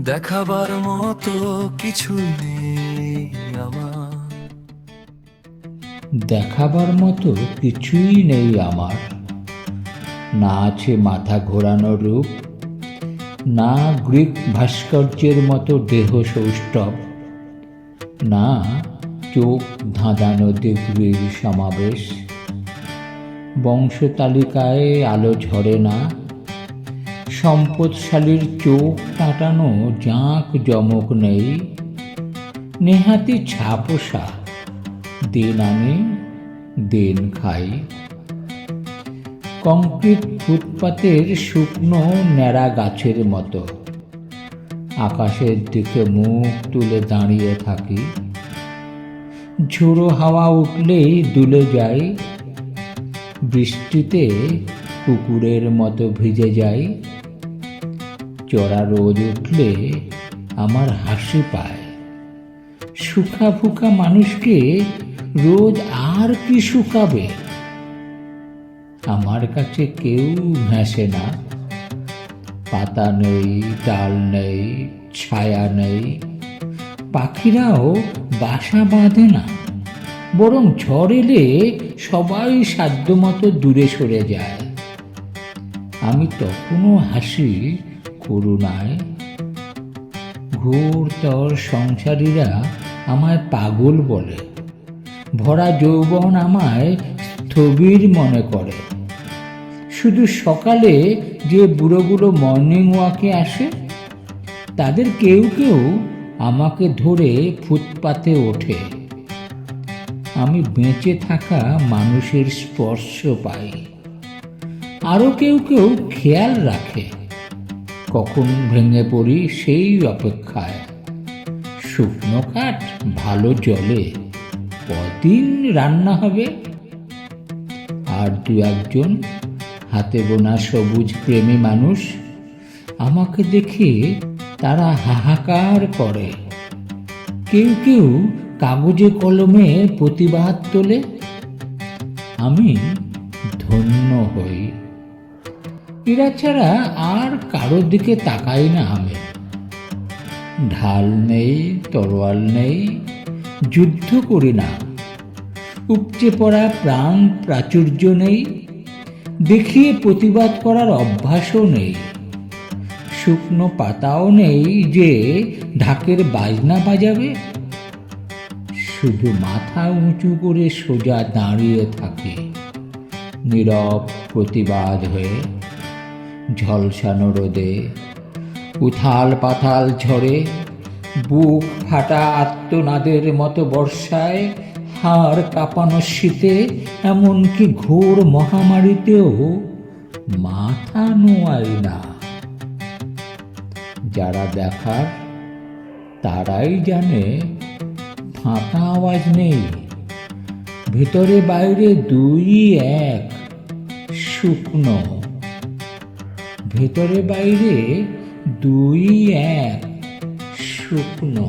দেখাবার মতো কিছু নেই দেখাবার মতো কিছুই নেই আমার। না আছে মাথা ঘোরানো রূপ, না গ্রিক ভাস্কর্যের মতো দেহ সৌষ্ঠব, না চোখ ধাঁধানো দিগ্রির সমাবেশ। বংশতালিকায় আলো ঝরে না সম্পদশালীর চোখ কাটানো জাঁক জমক নেই। নেহাতি ছাপোষা, দিন আনি, দিন খাই। কংক্রিট ফুটপাতের শুকনো ন্যাড়া গাছের মতো। আকাশের দিকে মুখ তুলে দাঁড়িয়ে থাকি। ঝোড়ো হাওয়া উঠলেই দুলে যাই। বৃষ্টিতে কুকুরের মতো ভিজে যাই। চড়া রোদ উঠলে আমার হাসি পায়। শুকা ফুকা মানুষকে রোজ আর কি শুকাবে? আমার কাছে কেউ ঘেঁষে না। পাতা নেই, ডাল নেই, ছায়া নেই। পাখিরাও বাসা বাঁধে না। বরং ঝড় এলে সবাই সাধ্যমতো দূরে সরে যায়। আমি তখনও হাসি করুণায় ঘোরতর সংসারীরা আমায় পাগল বলে। ভরা যৌবন আমায় স্থবির মনে করে। শুধু সকালে যে বুড়োগুলো মর্নিং ওয়াকে আসে, তাদের কেউ কেউ আমাকে ধরে ফুটপাতে ওঠে। আমি বেঁচে থাকা মানুষের স্পর্শ পাই। আরও কেউ কেউ খেয়াল রাখে। কখন ভেঙে পড়ি সেই অপেক্ষায়। শুকনো কাঠ ভালো জলে, কদিন রান্না হবে? আর দু একজন হাতে বোনা সবুজ প্রেমী মানুষ আমাকে দেখে তারা হাহাকার করে। কেউ কেউ কাগজে কলমে প্রতিবাদ তোলে। আমি ধন্য হই। এরা ছাড়া আর কারোর দিকে তাকাই না আমি। ঢাল নেই, তরোয়াল নেই, যুদ্ধ করি না। উপচে পড়া প্রাণ প্রাচুর্য নেই, দেখিয়ে প্রতিবাদ করার অভ্যাসও নেই। শুকনো পাতাও নেই যে ঢাকের বাজনা বাজাবে। শুধু মাথা উঁচু করে সোজা দাঁড়িয়ে থাকে, নীরব প্রতিবাদ হয়ে ঝলসানো রোদে, উথাল পাথাল ঝড়ে, বুক ফাটা আত্মনাদের মতো বর্ষায়, হাড় কাঁপানো শীতে, এমনকি ঘোর মহামারীতেও মাথা নোয়াই না। যারা দেখার, তারাই জানে, ফাঁকা আওয়াজ নেই। ভেতরে বাইরে দুই এক শুকনো ভেতরে বাইরে দুই এক শুকনো।